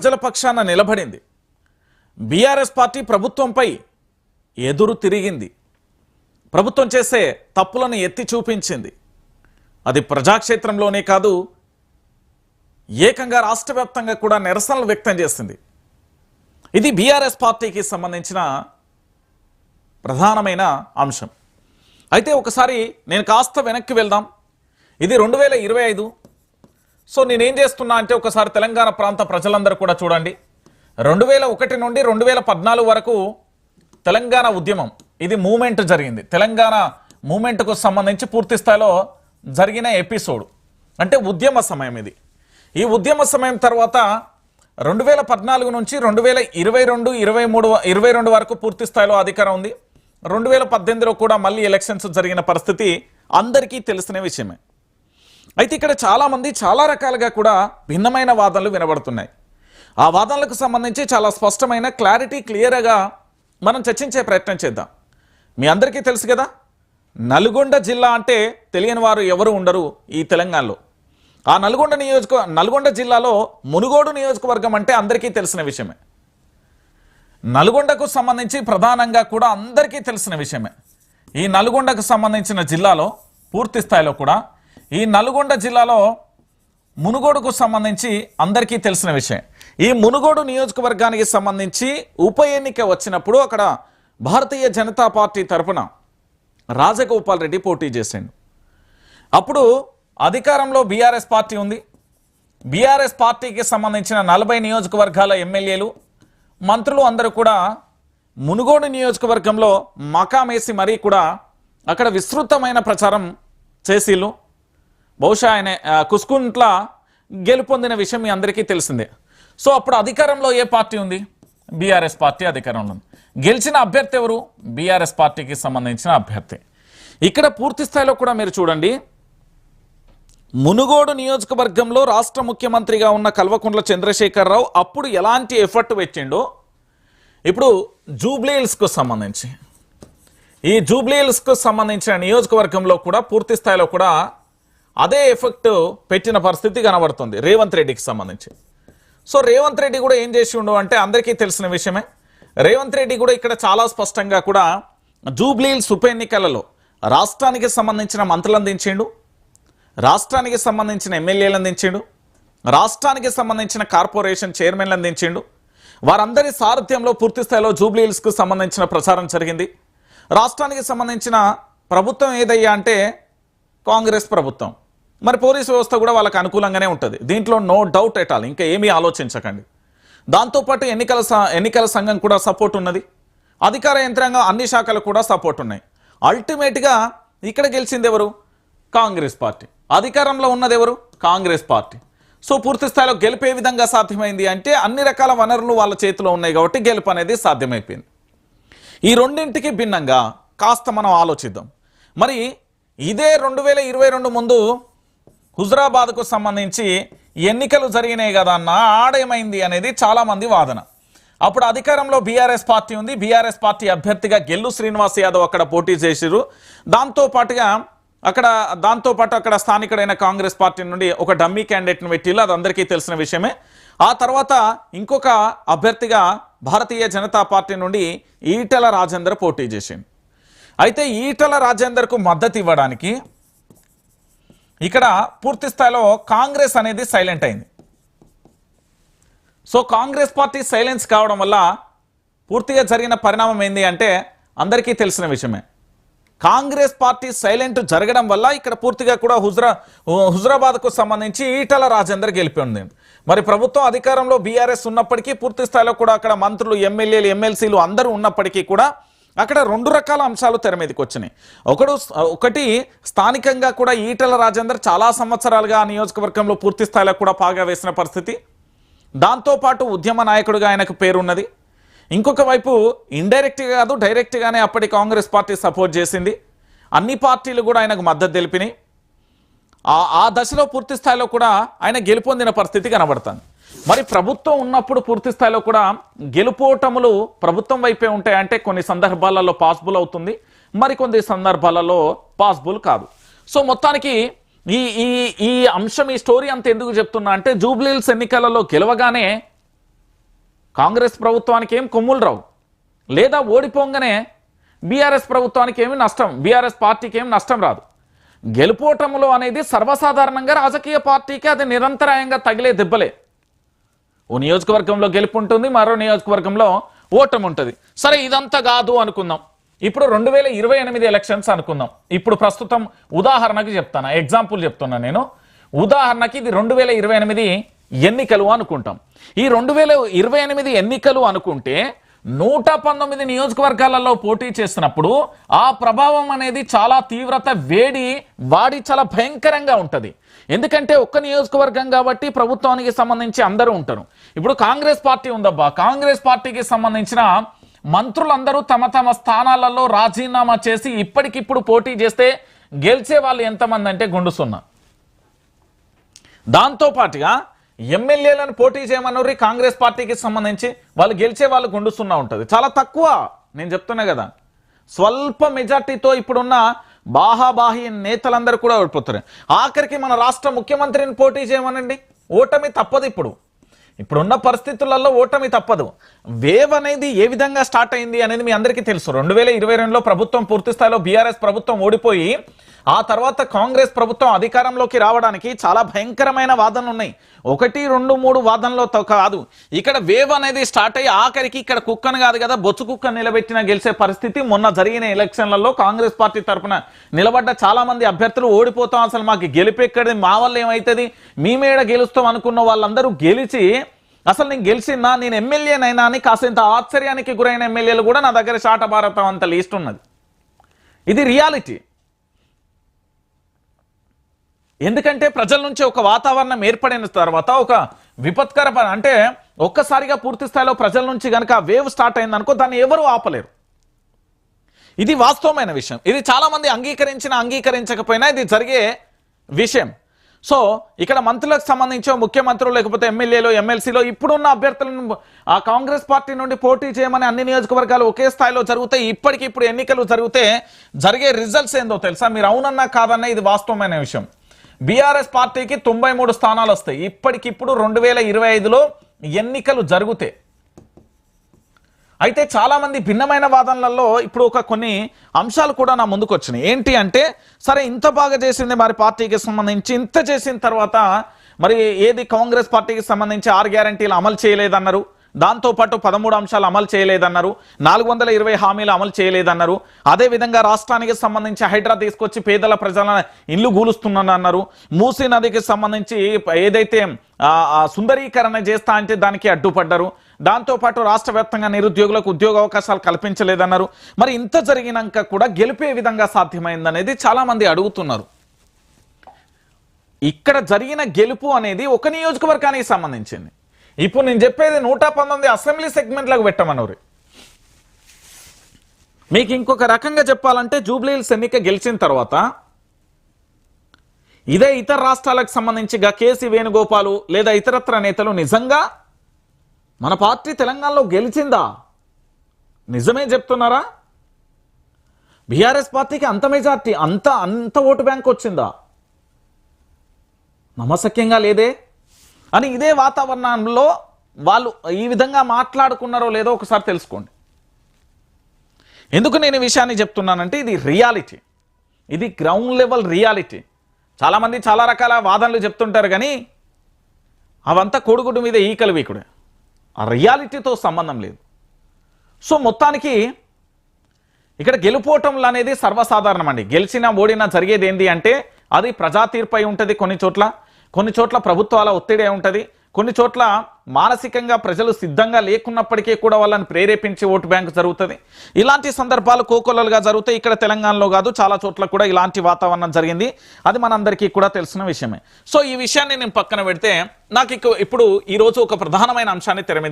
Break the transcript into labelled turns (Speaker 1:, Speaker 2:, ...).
Speaker 1: ప్రజల పక్షాన నిలబడింది. బీఆర్ఎస్ పార్టీ ప్రభుత్వంపై ఎదురు తిరిగింది. ప్రభుత్వం చేసే తప్పులను ఎత్తి చూపించింది. అది ప్రజాక్షేత్రంలోనే కాదు ఏకంగా రాష్ట్ర వ్యాప్తంగా కూడా నిరసనలు వ్యక్తం చేసింది. ఇది బీఆర్ఎస్ పార్టీకి సంబంధించిన ప్రధానమైన అంశం. అయితే ఒకసారి నేను కాస్త వెనక్కి వెళ్దాం. ఇది రెండు వేల ఇరవై ఐదు సో నేనేం చేస్తున్నా అంటే ఒకసారి తెలంగాణ ప్రాంత ప్రజలందరూ కూడా చూడండి. రెండు వేల ఒకటి నుండి రెండు వేల పద్నాలుగు వరకు తెలంగాణ ఉద్యమం ఇది మూమెంట్ జరిగింది. తెలంగాణ మూమెంట్కు సంబంధించి పూర్తి స్థాయిలో జరిగిన ఎపిసోడ్. అంటే ఉద్యమ సమయం ఇది. ఈ ఉద్యమ సమయం తర్వాత రెండు వేల పద్నాలుగు నుంచి రెండు వేల ఇరవై రెండు ఇరవై మూడు ఇరవై రెండు వరకు పూర్తి స్థాయిలో అధికారం ఉంది. రెండు వేల పద్దెనిమిదిలో కూడా మళ్ళీ ఎలక్షన్స్ జరిగిన పరిస్థితి అందరికీ తెలిసిన విషయమే. అయితే ఇక్కడ చాలామంది చాలా రకాలుగా కూడా భిన్నమైన వాదనలు వినబడుతున్నాయి. ఆ వాదనలకు సంబంధించి చాలా స్పష్టమైన క్లారిటీ క్లియర్గా మనం చర్చించే ప్రయత్నం చేద్దాం. మీ అందరికీ తెలుసు కదా నల్గొండ జిల్లా అంటే తెలియని వారు ఎవరు ఉండరు ఈ తెలంగాణలో. ఆ నల్గొండ నియోజక నల్గొండ జిల్లాలో మునుగోడు నియోజకవర్గం అంటే అందరికీ తెలిసిన విషయమే. నల్గొండకు సంబంధించి ప్రధానంగా కూడా అందరికీ తెలిసిన విషయమే. ఈ నల్గొండకు సంబంధించిన జిల్లాలో పూర్తి స్థాయిలో కూడా ఈ నల్గొండ జిల్లాలో మునుగోడుకు సంబంధించి అందరికీ తెలిసిన విషయం. ఈ మునుగోడు నియోజకవర్గానికి సంబంధించి ఉప ఎన్నిక వచ్చినప్పుడు అక్కడ భారతీయ జనతా పార్టీ తరపున రాజగోపాల్ రెడ్డి పోటీ చేసిండు. అప్పుడు అధికారంలో బీఆర్ఎస్ పార్టీ ఉంది. బీఆర్ఎస్ పార్టీకి సంబంధించిన నలభై నియోజకవర్గాల ఎమ్మెల్యేలు మంత్రులు అందరూ కూడా మునుగోడు నియోజకవర్గంలో మకామేసి మరీ కూడా అక్కడ విస్తృతమైన ప్రచారం చేసిళ్ళు. బహుశా ఆయన కుస్కుంట్లా కుస్కుంట్ల గెలుపొందిన విషయం మీ అందరికీ తెలిసిందే. సో అప్పుడు అధికారంలో ఏ పార్టీ ఉంది? బీఆర్ఎస్ పార్టీ అధికారంలో ఉంది. గెలిచిన అభ్యర్థి ఎవరు? బీఆర్ఎస్ పార్టీకి సంబంధించిన అభ్యర్థి. ఇక్కడ పూర్తి స్థాయిలో కూడా మీరు చూడండి. మునుగోడు నియోజకవర్గంలో రాష్ట్ర ముఖ్యమంత్రిగా ఉన్న కల్వకుంట్ల చంద్రశేఖరరావు అప్పుడు ఎలాంటి ఎఫర్ట్ పెట్టిండో ఇప్పుడు జూబ్లీహిల్స్కు సంబంధించి. ఈ జూబ్లీహిల్స్కు సంబంధించిన నియోజకవర్గంలో కూడా పూర్తి స్థాయిలో కూడా అదే ఎఫెక్ట్ పెట్టిన పరిస్థితి కనబడుతుంది రేవంత్ రెడ్డికి సంబంధించి. సో రేవంత్ రెడ్డి కూడా ఏం చేసి ఉండవు అంటే అందరికీ తెలిసిన విషయమే. రేవంత్ రెడ్డి కూడా ఇక్కడ చాలా స్పష్టంగా కూడా జూబ్లీహిల్స్ ఉప ఎన్నికలలో రాష్ట్రానికి సంబంధించిన మంత్రులు అందించిండు రాష్ట్రానికి సంబంధించిన ఎమ్మెల్యేలు అందించిండు రాష్ట్రానికి సంబంధించిన కార్పొరేషన్ చైర్మన్లు అందించిండు. వారందరి సారథ్యంలో పూర్తి స్థాయిలో జూబ్లీహిల్స్కు సంబంధించిన ప్రచారం జరిగింది. రాష్ట్రానికి సంబంధించిన ప్రభుత్వం ఏదయ్యా అంటే కాంగ్రెస్ ప్రభుత్వం. మరి పోలీసు వ్యవస్థ కూడా వాళ్ళకి అనుకూలంగానే ఉంటుంది. దీంట్లో నో డౌట్ ఎట్ ఇంకా ఏమీ ఆలోచించకండి. దాంతోపాటు ఎన్నికల స- ఎన్నికల సంఘం కూడా సపోర్ట్ ఉన్నది. అధికార యంత్రాంగం అన్ని శాఖలు కూడా సపోర్ట్ ఉన్నాయి. అల్టిమేట్గా ఇక్కడ గెలిచింది ఎవరు? కాంగ్రెస్ పార్టీ. అధికారంలో ఉన్నది ఎవరు? కాంగ్రెస్ పార్టీ. సో పూర్తి స్థాయిలో గెలిపే విధంగా సాధ్యమైంది అంటే అన్ని రకాల వనరులు వాళ్ళ చేతిలో ఉన్నాయి కాబట్టి గెలుపు అనేది సాధ్యమైపోయింది. ఈ రెండింటికి భిన్నంగా కాస్త మనం ఆలోచిద్దాం. మరి ఇదే రెండు వేల ఇరవై రెండు ముందు హుజరాబాద్కు సంబంధించి ఎన్నికలు జరిగినాయి కదా అన్న ఆడేమైంది అనేది చాలామంది వాదన. అప్పుడు అధికారంలో బీఆర్ఎస్ పార్టీ ఉంది. బీఆర్ఎస్ పార్టీ అభ్యర్థిగా గెల్లు శ్రీనివాస్ యాదవ్ అక్కడ పోటీ చేసిరు దాంతో పాటుగా అక్కడ దాంతోపాటు అక్కడ స్థానికుడైన కాంగ్రెస్ పార్టీ నుండి ఒక డమ్మీ క్యాండిడేట్ను పెట్టిల్లు అది అందరికీ తెలిసిన విషయమే. ఆ తర్వాత ఇంకొక అభ్యర్థిగా భారతీయ జనతా పార్టీ నుండి ఈటల రాజేందర్ పోటీ చేసింది అయితే ఈటల రాజేందర్కు మద్దతు ఇవ్వడానికి ఇక్కడ పూర్తి స్థాయిలో కాంగ్రెస్ అనేది సైలెంట్ అయింది. సో కాంగ్రెస్ పార్టీ సైలెన్స్ కావడం వల్ల పూర్తిగా జరిగిన పరిణామం ఏంది అంటే అందరికీ తెలిసిన విషయమే. కాంగ్రెస్ పార్టీ సైలెంట్ జరగడం వల్ల ఇక్కడ పూర్తిగా కూడా హుజరా హుజరాబాద్కు సంబంధించి ఈటల రాజేందర్ గెలిపింది మరి ప్రభుత్వం అధికారంలో బీఆర్ఎస్ ఉన్నప్పటికీ పూర్తి స్థాయిలో కూడా అక్కడ మంత్రులు ఎమ్మెల్యేలు ఎమ్మెల్సీలు అందరూ ఉన్నప్పటికీ కూడా అక్కడ రెండు రకాల అంశాలు తెర మీదకి వచ్చినాయి. ఒకడు ఒకటి స్థానికంగా కూడా ఈటల రాజేందర్ చాలా సంవత్సరాలుగా ఆ నియోజకవర్గంలో పూర్తి స్థాయిలో కూడా పాగా వేసిన పరిస్థితి. దాంతోపాటు ఉద్యమ నాయకుడిగా ఆయనకు పేరున్నది. ఇంకొక వైపు ఇండైరెక్ట్గా కాదు డైరెక్ట్గానే అప్పటి కాంగ్రెస్ పార్టీ సపోర్ట్ చేసింది. అన్ని పార్టీలు కూడా ఆయనకు మద్దతు తెలిపినాయి. ఆ ఆ దశలో పూర్తి స్థాయిలో కూడా ఆయన గెలుపొందిన పరిస్థితి కనబడుతుంది. మరి ప్రభుత్వం ఉన్నప్పుడు పూర్తి స్థాయిలో కూడా గెలుపోటములు ప్రభుత్వం వైపే ఉంటాయంటే కొన్ని సందర్భాలలో పాసిబుల్ అవుతుంది. మరికొన్ని సందర్భాలలో పాసిబుల్ కాదు. సో మొత్తానికి ఈ ఈ ఈ అంశం ఈ స్టోరీ అంత ఎందుకు చెప్తున్నా అంటే జూబ్లీల్స్ ఎన్నికలలో గెలవగానే కాంగ్రెస్ ప్రభుత్వానికి ఏం కొమ్ములు రావు. లేదా ఓడిపోగానే బీఆర్ఎస్ ప్రభుత్వానికి ఏమి నష్టం బీఆర్ఎస్ పార్టీకి ఏమి నష్టం రాదు. గెలుపోటములో అనేది సర్వసాధారణంగా రాజకీయ పార్టీకి అది నిరంతరాయంగా తగిలే దెబ్బలే. ఓ నియోజకవర్గంలో గెలుపు ఉంటుంది మరో నియోజకవర్గంలో ఓటమి ఉంటుంది సరే ఇదంతా కాదు అనుకుందాం. ఇప్పుడు రెండు వేల ఇరవై ఎనిమిది ఎలక్షన్స్ అనుకుందాం. ఇప్పుడు ప్రస్తుతం ఉదాహరణకి చెప్తాను ఎగ్జాంపుల్ చెప్తున్నా నేను. ఉదాహరణకి ఇది రెండు వేల ఇరవై ఎనిమిది ఎన్నికలు అనుకుంటాం. ఈ రెండు వేల ఇరవై ఎనిమిది ఎన్నికలు అనుకుంటే నూట పంతొమ్మిది నియోజకవర్గాలలో పోటీ చేసినప్పుడు ఆ ప్రభావం అనేది చాలా తీవ్రత వేడి వాడి చాలా భయంకరంగా ఉంటుంది. ఎందుకంటే ఒక్క నియోజకవర్గం కాబట్టి ప్రభుత్వానికి సంబంధించి అందరూ ఉంటారు. ఇప్పుడు కాంగ్రెస్ పార్టీ ఉందబ్బా. కాంగ్రెస్ పార్టీకి సంబంధించిన మంత్రులందరూ తమ తమ స్థానాలలో రాజీనామా చేసి ఇప్పటికిప్పుడు పోటీ చేస్తే గెలిచే వాళ్ళు ఎంతమంది అంటే గుండు సున్నా దాంతో పాటుగా ఎమ్మెల్యేలను పోటీ చేయమన్నారు కాంగ్రెస్ పార్టీకి సంబంధించి వాళ్ళు గెలిచే వాళ్ళు గుండుస్తున్నా ఉంటుంది. చాలా తక్కువ. నేను చెప్తున్నా కదా. స్వల్ప మెజార్టీతో ఇప్పుడున్న బాహాబాహి నేతలందరూ కూడా ఓడిపోతారు ఆఖరికి మన రాష్ట్ర ముఖ్యమంత్రిని పోటీ చేయమనండి. ఓటమి తప్పదు ఇప్పుడు. ఇప్పుడున్న పరిస్థితులలో ఓటమి తప్పదు. వేవ్ అనేది ఏ విధంగా స్టార్ట్ అయింది అనేది మీ అందరికీ తెలుసు. రెండు వేల ఇరవై రెండులో ప్రభుత్వం పూర్తి స్థాయిలో బీఆర్ఎస్ ప్రభుత్వం ఓడిపోయి ఆ తర్వాత కాంగ్రెస్ ప్రభుత్వం అధికారంలోకి రావడానికి చాలా భయంకరమైన వాదనలు ఉన్నాయి. ఒకటి రెండు మూడు వాదనలో త- కాదు. ఇక్కడ వేవ్ అనేది స్టార్ట్ అయ్యి ఆఖరికి ఇక్కడ కుక్కను కాదు కదా బొచ్చు కుక్క నిలబెట్టిన గెలిచే పరిస్థితి మొన్న జరిగిన ఎలక్షన్లలో కాంగ్రెస్ పార్టీ తరఫున నిలబడ్డ చాలా మంది అభ్యర్థులు ఓడిపోతాం. అసలు మాకు గెలిపెక్కడి మా వల్ల ఏమవుతుంది మేమేడ గెలుస్తాం అనుకున్న వాళ్ళందరూ గెలిచి అసలు నేను గెలిచిందా? నేను ఎమ్మెల్యేనైనా అని కాసింత ఆశ్చర్యానికి గురైన ఎమ్మెల్యేలు కూడా నా దగ్గర శాట భారతం అంత లీస్ట్ ఉన్నది. ఇది రియాలిటీ. ఎందుకంటే ప్రజల నుంచి ఒక వాతావరణం ఏర్పడిన తర్వాత ఒక విపత్కర అంటే ఒక్కసారిగా పూర్తి స్థాయిలో ప్రజల నుంచి కనుక వేవ్ స్టార్ట్ అయిందనుకో దాన్ని ఎవరు ఆపలేరు. ఇది వాస్తవమైన విషయం. ఇది చాలామంది అంగీకరించిన అంగీకరించకపోయినా ఇది జరిగే విషయం. సో ఇక్కడ మంత్రులకు సంబంధించి ముఖ్యమంత్రులు లేకపోతే ఎమ్మెల్యేలు ఎమ్మెల్సీలో ఇప్పుడున్న అభ్యర్థులను ఆ కాంగ్రెస్ పార్టీ నుండి పోటీ చేయమని అన్ని నియోజకవర్గాలు ఒకే స్థాయిలో జరుగుతాయి ఇప్పటికి ఇప్పుడు ఎన్నికలు జరిగితే జరిగే రిజల్ట్స్ ఏందో తెలుసా? మీరు అవునన్నా కాదన్నా ఇది వాస్తవమైన విషయం. బీఆర్ఎస్ పార్టీకి తొంభై మూడు స్థానాలు వస్తాయి. ఇప్పటికిప్పుడు రెండు వేల ఇరవై ఐదులో ఎన్నికలు జరుగుతాయి అయితే చాలామంది భిన్నమైన వాదనలలో ఇప్పుడు ఒక కొన్ని అంశాలు కూడా నా ముందుకు వచ్చినాయి ఏంటి అంటే సరే ఇంత బాగా చేసింది మరి పార్టీకి సంబంధించి ఇంత చేసిన తర్వాత మరి ఏది కాంగ్రెస్ పార్టీకి సంబంధించి ఆరు గ్యారంటీలు అమలు చేయలేదన్నారు. దాంతోపాటు పదమూడు అంశాలు అమలు చేయలేదన్నారు. నాలుగు వందల ఇరవై హామీలు అమలు చేయలేదన్నారు. అదేవిధంగా రాష్ట్రానికి సంబంధించి హైడ్రా తీసుకొచ్చి పేదల ప్రజల ఇల్లు గూలుస్తున్నానన్నారు మూసీ నదికి సంబంధించి ఏదైతే సుందరీకరణ చేస్తా అంటే దానికి అడ్డుపడ్డారు. దాంతోపాటు రాష్ట్ర వ్యాప్తంగా నిరుద్యోగులకు ఉద్యోగ అవకాశాలు కల్పించలేదన్నారు. మరి ఇంత జరిగినాక కూడా గెలిపే విధంగా సాధ్యమైందనేది చాలామంది అడుగుతున్నారు. ఇక్కడ జరిగిన గెలుపు అనేది ఒక నియోజకవర్గానికి సంబంధించింది. ఇప్పుడు నేను చెప్పేది నూట పంతొమ్మిది అసెంబ్లీ సెగ్మెంట్లకు పెట్టమనరు మీకు ఇంకొక రకంగా చెప్పాలంటే జూబ్లీహిల్స్ ఎన్నిక గెలిచిన తర్వాత ఇదే ఇతర రాష్ట్రాలకు సంబంధించిగా కేసీ వేణుగోపాలు లేదా ఇతరత్ర నేతలు నిజంగా మన పార్టీ తెలంగాణలో గెలిచిందా? నిజమే చెప్తున్నారా? బీఆర్ఎస్ పార్టీకి అంత మెజార్టీ అంత అంత ఓటు బ్యాంక్ వచ్చిందా? నమ్మశక్యంగా లేదే? అని ఇదే వాతావరణంలో వాళ్ళు ఈ విధంగా మాట్లాడుకున్నారో లేదో ఒకసారి తెలుసుకోండి. ఎందుకు నేను ఈ విషయాన్ని చెప్తున్నానంటే ఇది రియాలిటీ. ఇది గ్రౌండ్ లెవెల్ రియాలిటీ. చాలామంది చాలా రకాల వాదనలు చెప్తుంటారు కానీ అవంతా కొడుకుడు మీద ఈకలు వీకుడే. రియాలిటీతో సంబంధం లేదు. సో మొత్తానికి ఇక్కడ గెలుపోవటంలు అనేది సర్వసాధారణం అండి గెలిచినా ఓడినా జరిగేది ఏంటి అంటే అది ప్రజా తీర్పై ఉంటుంది కొన్ని చోట్ల. కొన్ని చోట్ల ప్రభుత్వాల ఒత్తిడి ఉంటుంది. కొన్ని చోట్ల మానసికంగా ప్రజలు సిద్ధంగా లేకున్నప్పటికీ కూడా వాళ్ళని ప్రేరేపించి ఓటు బ్యాంకు జరుగుతుంది. ఇలాంటి సందర్భాలు కోకొల్లలుగా జరుగుతాయి. ఇక్కడ తెలంగాణలో కాదు చాలా చోట్ల కూడా ఇలాంటి వాతావరణం జరిగింది. అది మనందరికీ కూడా తెలిసిన విషయమే. సో ఈ విషయాన్ని నేను పక్కన పెడితే నాకు ఇప్పుడు ఈరోజు ఒక ప్రధానమైన అంశాన్ని తెరమింది